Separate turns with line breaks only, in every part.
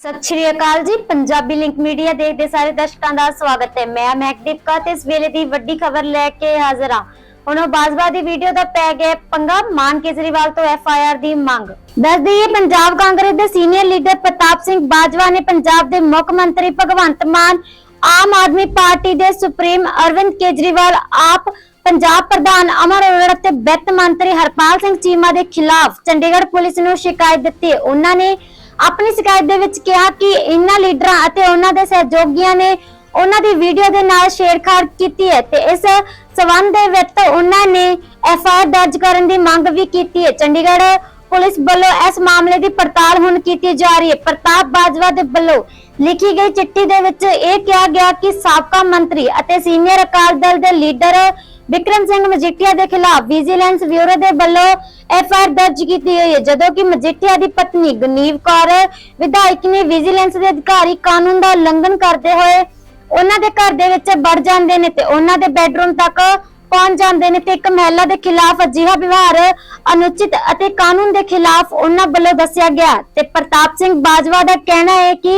ਸਤਿ ਸ਼੍ਰੀ ਅਕਾਲ ਜੀ, Punjabi link media ਦੇਖਦੇ ਸਾਰੇ ਦਰਸ਼ਕਾਂ ਦਾ ਸਵਾਗਤ ਹੈ। ਮੈਂ ਮਹਿਕਦੀਪ ਕਾ ਤੇ ਇਸ ਵੇਲੇ ਦੀ ਵੱਡੀ ਖਬਰ ਲੈ ਕੇ ਹਾਜ਼ਰ ਹਾਂ। ਹੁਣ ਉਹ ਬਾਜਵਾ ਦੀ ਵੀਡੀਓ ਦਾ ਪੈ ਗਿਆ ਪੰਗਾ, ਮਾਨ ਕੇਜਰੀਵਾਲ ਤੋਂ ਐਫ ਆਈ ਆਰ ਦੀ ਮੰਗ। ਦੱਸ ਦਈਏ ਪੰਜਾਬ ਕਾਂਗਰਸ ਦੇ ਸੀਨੀਅਰ ਲੀਡਰ ਪ੍ਰਤਾਪ ਸਿੰਘ ਬਾਜਵਾ ਨੇ ਪੰਜਾਬ ਦੇ ਮੁੱਖ ਮੰਤਰੀ ਭਗਵੰਤ ਮਾਨ, ਆਮ ਆਦਮੀ ਪਾਰਟੀ ਦੇ ਸੁਪਰੀਮ ਅਰਵਿੰਦ ਕੇਜਰੀਵਾਲ, ਆਪ ਪੰਜਾਬ ਪ੍ਰਧਾਨ ਅਮਰ ਅਰੋੜਾ ਤੇ ਵਿੱਤ ਮੰਤਰੀ ਹਰਪਾਲ ਸਿੰਘ ਚੀਮਾ ਦੇ ਖਿਲਾਫ ਚੰਡੀਗੜ੍ਹ ਪੁਲਿਸ ਨੂੰ ਸ਼ਿਕਾਇਤ ਦਿੱਤੀ ਉਹਨਾਂ ਨੇ ਆਪਣੀ ਸ਼ਿਕਾਇਤ ਦੇ ਵਿੱਚ ਕਿਹਾ ਕਿ ਇਹਨਾਂ ਲੀਡਰਾਂ ਅਤੇ ਉਹਨਾਂ ਦੇ ਸਹਿਯੋਗੀਆਂ ਨੇ ਉਹਨਾਂ ਦੀ ਵੀਡੀਓ ਦੇ ਨਾਲ ਛੇੜਖਾੜ ਕੀਤੀ ਹੈ ਤੇ ਇਸ ਸਬੰਧ ਦੇ ਵਿੱਚ ਉਹਨਾਂ ਨੇ ਐਫ ਆਈ ਆਰ ਦਰਜ ਕਰਨ ਦੀ ਮੰਗ ਵੀ ਕੀਤੀ ਹੈ। ਚੰਡੀਗੜ੍ਹ ਪੁਲਿਸ ਵੱਲੋਂ ਇਸ ਮਾਮਲੇ ਦੀ ਪੜਤਾਲ ਹੁਣ ਕੀਤੀ ਜਾ ਰਹੀ ਹੈ। ਪ੍ਰਤਾਪ ਬਾਜਵਾ ਦੇ ਵੱਲੋਂ ਲਿਖੀ ਗਈ ਚਿੱਠੀ ਦੇ ਵਿੱਚ ਇਹ ਕਿਹਾ ਗਿਆ ਕਿ ਸਾਬਕਾ ਮੰਤਰੀ ਅਤੇ ਸੀਨੀਅਰ ਅਕਾਲੀ ਦਲ ਦੇ ਲੀਡਰ ਵਿਕਰਮ ਸਿੰਘ ਮਜੀਠੀਆ ਦੇ ਖਿਲਾਫ ਵਿਜੀਲੈਂਸ ਬਿਊਰੋ ਦੇ ਵੱਲੋਂ ਐਫ ਆਰ ਦਰਜ ਕੀਤੀ ਹੋਈ ਹੈ, ਜਦੋਂ ਕਿ ਮਜੀਠੀਆ ਦੀ ਪਤਨੀ ਗਨੀਵ ਕੌਰ ਵਿਧਾਇਕ ਨੇ ਵਿਜੀਲੈਂਸ ਦੇ ਅਧਿਕਾਰੀ ਕਾਨੂੰਨ ਦਾ ਉਲੰਘਣ ਕਰਦੇ ਹੋਏ ਉਹਨਾਂ ਦੇ ਘਰ ਦੇ ਵਿੱਚ ਵੜ ਜਾਂਦੇ ਨੇ ਤੇ ਉਹਨਾਂ ਦੇ ਬੈੱਡਰੂਮ ਤੱਕ ਪਹੁੰਚ ਜਾਂਦੇ ਨੇ ਤੇ ਇੱਕ ਮਹਿਲਾ ਦੇ ਖਿਲਾਫ ਅਜਿਹਾ ਵਿਵਹਾਰ ਅਨੁਚਿਤ ਅਤੇ ਕਾਨੂੰਨ ਦੇ ਖਿਲਾਫ ਉਹਨਾਂ ਵੱਲੋਂ ਦੱਸਿਆ ਗਿਆ। ਤੇ ਪ੍ਰਤਾਪ ਸਿੰਘ ਬਾਜਵਾ ਦਾ ਕਹਿਣਾ ਹੈ ਕਿ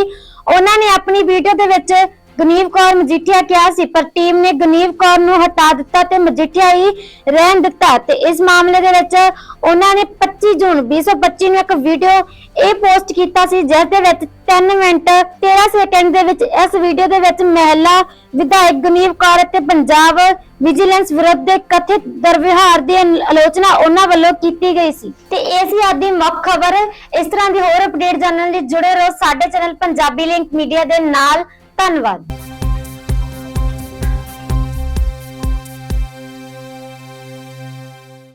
ਉਹਨਾਂ ਨੇ ਆਪਣੀ ਵੀਡੀਓ ਦੇ ਵਿੱਚ ਗਨੀਵ ਕੌਰ ਮਜੀਠੀਆ ਕਿਹਾ ਸੀ, ਪਰ ਟੀਮ ਨੇ ਗਨੀਵ ਕੌਰ ਨੂੰ ਹਟਾ ਦਿੱਤਾ ਤੇ ਮਜੀਠੀਆ ਹੀ ਰਹਿਣ ਦਿੱਤਾ ਤੇ ਇਸ ਮਾਮਲੇ ਦੇ ਵਿੱਚ ਉਹਨਾਂ ਨੇ 25 ਜੂਨ 2025 ਨੂੰ ਇੱਕ ਵੀਡੀਓ ਇਹ ਪੋਸਟ ਕੀਤਾ ਸੀ, ਜਿਸ ਦੇ ਵਿੱਚ 3 ਮਿੰਟ 13 ਸੈਕਿੰਡ ਦੇ ਵਿੱਚ ਇਸ ਵੀਡੀਓ ਦੇ ਵਿੱਚ ਮਹਿਲਾ ਵਿਧਾਇਕ ਗਨੀਵ ਕੌਰ ਅਤੇ ਪੰਜਾਬ ਵਿਜੀਲੈਂਸ ਵਿਰੁੱਧ ਦੇ ਕਥਿਤ ਦੁਰਵਿਹਾਰ ਦੀ ਆਲੋਚਨਾ ਉਹਨਾਂ ਵੱਲੋਂ ਕੀਤੀ ਗਈ ਸੀ। ਤੇ ਇਹ ਸੀ ਅੱਜ ਦੀ ਮੁੱਖ ਖਬਰ। ਇਸ ਤਰ੍ਹਾਂ ਦੀ ਹੋਰ ਅਪਡੇਟ ਜਾਣਨ ਲਈ ਜੁੜੇ ਰਹੋ ਸਾਡੇ ਚੈਨਲ ਪੰਜਾਬੀ ਲਿੰਕ ਮੀਡੀਆ ਦੇ ਨਾਲ। ਧੰਨਵਾਦ।